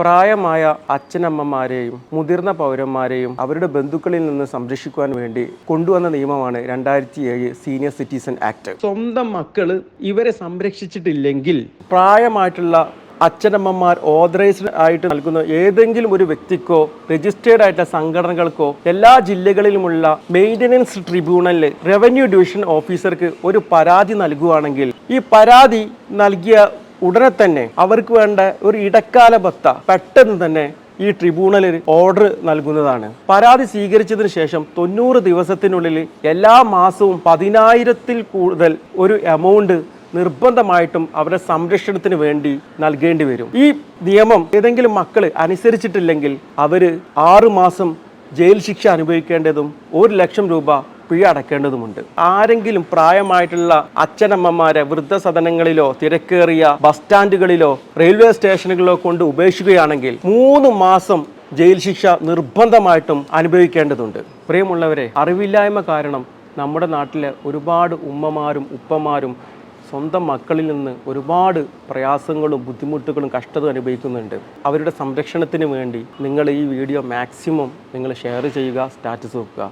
പ്രായമായ അച്ഛനമ്മമാരെയും മുതിർന്ന പൗരന്മാരെയും അവരുടെ ബന്ധുക്കളിൽ നിന്ന് സംരക്ഷിക്കുവാൻ വേണ്ടി കൊണ്ടുവന്ന നിയമമാണ് രണ്ടായിരത്തി ഏഴ് സീനിയർ സിറ്റിസൺ ആക്ട്. സ്വന്തം മക്കൾ ഇവരെ സംരക്ഷിച്ചിട്ടില്ലെങ്കിൽ പ്രായമായിട്ടുള്ള അച്ഛനമ്മമാർ ഓതറൈസ്ഡ് ആയിട്ട് നൽകുന്ന ഏതെങ്കിലും ഒരു വ്യക്തിക്കോ രജിസ്റ്റേർഡ് ആയിട്ടുള്ള സംഘടനകൾക്കോ എല്ലാ ജില്ലകളിലുമുള്ള മെയിന്റനൻസ് ട്രിബ്യൂണലിൽ റവന്യൂ ഡിവിഷൻ ഓഫീസർക്ക് ഒരു പരാതി നൽകുകയാണെങ്കിൽ ഈ പരാതി നൽകിയ ഉടനെ തന്നെ അവർക്ക് വേണ്ട ഒരു ഇടക്കാല ഭത്ത പെട്ടെന്ന് തന്നെ ഈ ട്രിബ്യൂണലിൽ ഓർഡർ നൽകുന്നതാണ്. പരാതി സ്വീകരിച്ചതിന് ശേഷം തൊണ്ണൂറ് ദിവസത്തിനുള്ളിൽ എല്ലാ മാസവും പതിനായിരത്തിൽ കൂടുതൽ ഒരു എമൗണ്ട് നിർബന്ധമായിട്ടും അവരുടെ സംരക്ഷണത്തിന് വേണ്ടി നൽകേണ്ടി വരും. ഈ നിയമം ഏതെങ്കിലും മക്കൾ അനുസരിച്ചിട്ടില്ലെങ്കിൽ അവർ ആറു മാസം ജയിൽ ശിക്ഷ അനുഭവിക്കേണ്ടതും ഒരു ലക്ഷം രൂപ പിഴ അടക്കേണ്ടതുമുണ്ട്. ആരെങ്കിലും പ്രായമായിട്ടുള്ള അച്ഛനമ്മമാരെ വൃദ്ധസദനങ്ങളിലോ തിരക്കേറിയ ബസ് സ്റ്റാൻഡുകളിലോ റെയിൽവേ സ്റ്റേഷനുകളിലോ കൊണ്ട് ഉപേക്ഷിക്കുകയാണെങ്കിൽ മൂന്ന് മാസം ജയിൽ ശിക്ഷ നിർബന്ധമായിട്ടും അനുഭവിക്കേണ്ടതുണ്ട്. പ്രിയമുള്ളവരെ അറിവില്ലായ്മ കാരണം നമ്മുടെ നാട്ടിലെ ഒരുപാട് ഉമ്മമാരും ഉപ്പമാരും സ്വന്തം മക്കളിൽ നിന്ന് ഒരുപാട് പ്രയാസങ്ങളും ബുദ്ധിമുട്ടുകളും കഷ്ടതും അനുഭവിക്കുന്നുണ്ട്. അവരുടെ സംരക്ഷണത്തിന് വേണ്ടി നിങ്ങൾ ഈ വീഡിയോ മാക്സിമം നിങ്ങൾ ഷെയർ ചെയ്യുക സ്റ്റാറ്റസ് വെക്കുക.